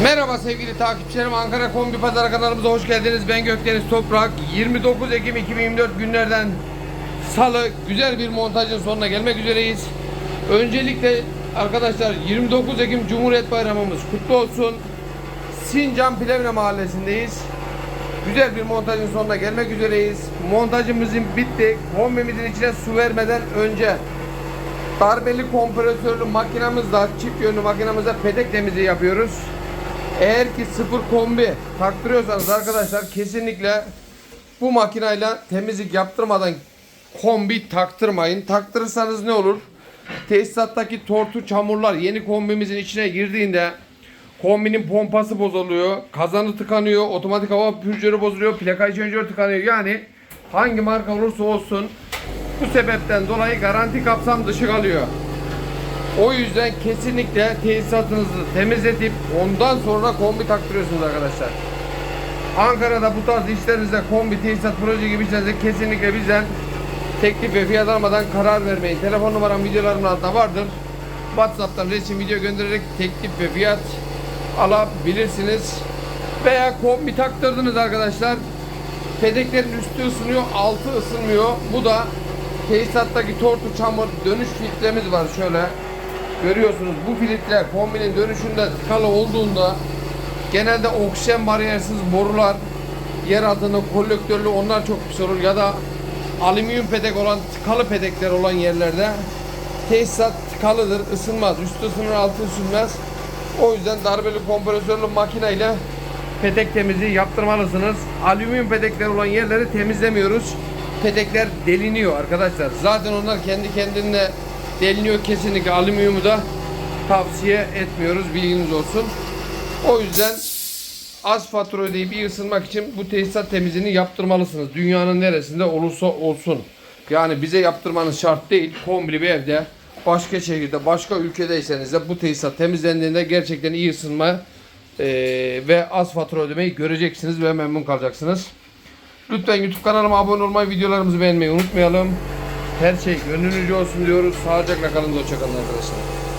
Merhaba sevgili takipçilerim. Ankara Kombi Pazarı kanalımıza hoş geldiniz. Ben Gökdeniz Toprak. 29 Ekim 2024 günlerden Salı güzel bir montajın sonuna gelmek üzereyiz. Öncelikle arkadaşlar 29 Ekim Cumhuriyet Bayramımız kutlu olsun. Sincan Plevne Mahallesi'ndeyiz. Güzel bir montajın sonuna gelmek üzereyiz. Montajımızın bitti. Kombimizin içine su vermeden önce darbeli kompresörlü makinamızla, çift yönlü makinamızla petek temizliği yapıyoruz. Eğer ki sıfır kombi taktırıyorsanız arkadaşlar kesinlikle bu makinayla temizlik yaptırmadan kombi taktırmayın. Taktırırsanız ne olur? Tesisattaki tortu çamurlar yeni kombimizin içine girdiğinde kombinin pompası bozuluyor, kazanı tıkanıyor, otomatik hava pürcörü bozuluyor, plaka içenjör tıkanıyor. Yani hangi marka olursa olsun bu sebepten dolayı garanti kapsam dışı kalıyor. O yüzden kesinlikle tesisatınızı temizletip ondan sonra kombi taktırıyorsunuz arkadaşlar. Ankara'da bu tarz işlerinizde kombi, tesisat, proje gibi işlerinizde kesinlikle bizden teklif ve fiyat almadan karar vermeyin. Telefon numaram videolarımın altında vardır. WhatsApp'tan resim video göndererek teklif ve fiyat alabilirsiniz. Veya kombi taktırdınız arkadaşlar. Pedeklerin üstü ısınıyor, altı ısınmıyor. Bu da tesisattaki tortu çamur dönüş filtremiz var şöyle. Görüyorsunuz bu filtre kombinin dönüşünde tıkalı olduğunda genelde oksijen bariyersiz borular yer altında kolektörlü onlar çok pis ya da alüminyum pedek olan tıkalı pedekler olan yerlerde tesisat tıkalıdır ısınmaz üstü ısınır altı ısınmaz. O yüzden darbeli kompresörlü makineyle petek temizliği yaptırmalısınız. Alüminyum pedekler olan yerleri temizlemiyoruz. Pedekler deliniyor arkadaşlar. Zaten onlar kendi kendine deliniyor kesinlikle alüminyumu da tavsiye etmiyoruz bilginiz olsun o yüzden az fatura ödeyip iyi ısınmak için bu tesisat temizliğini yaptırmalısınız. Dünyanın neresinde olursa olsun. Yani bize yaptırmanız şart değil. Kombili bir evde başka şehirde, başka ülkedeyseniz de bu tesisat temizlendiğinde gerçekten iyi ısınma eee, ve az fatura ödemeyi göreceksiniz ve memnun kalacaksınız. Lütfen YouTube kanalıma abone olmayı, videolarımızı beğenmeyi unutmayalım. Her şey gönlünüzce olsun diyoruz. Sağlıcakla kalın, hoşçakalın arkadaşlar.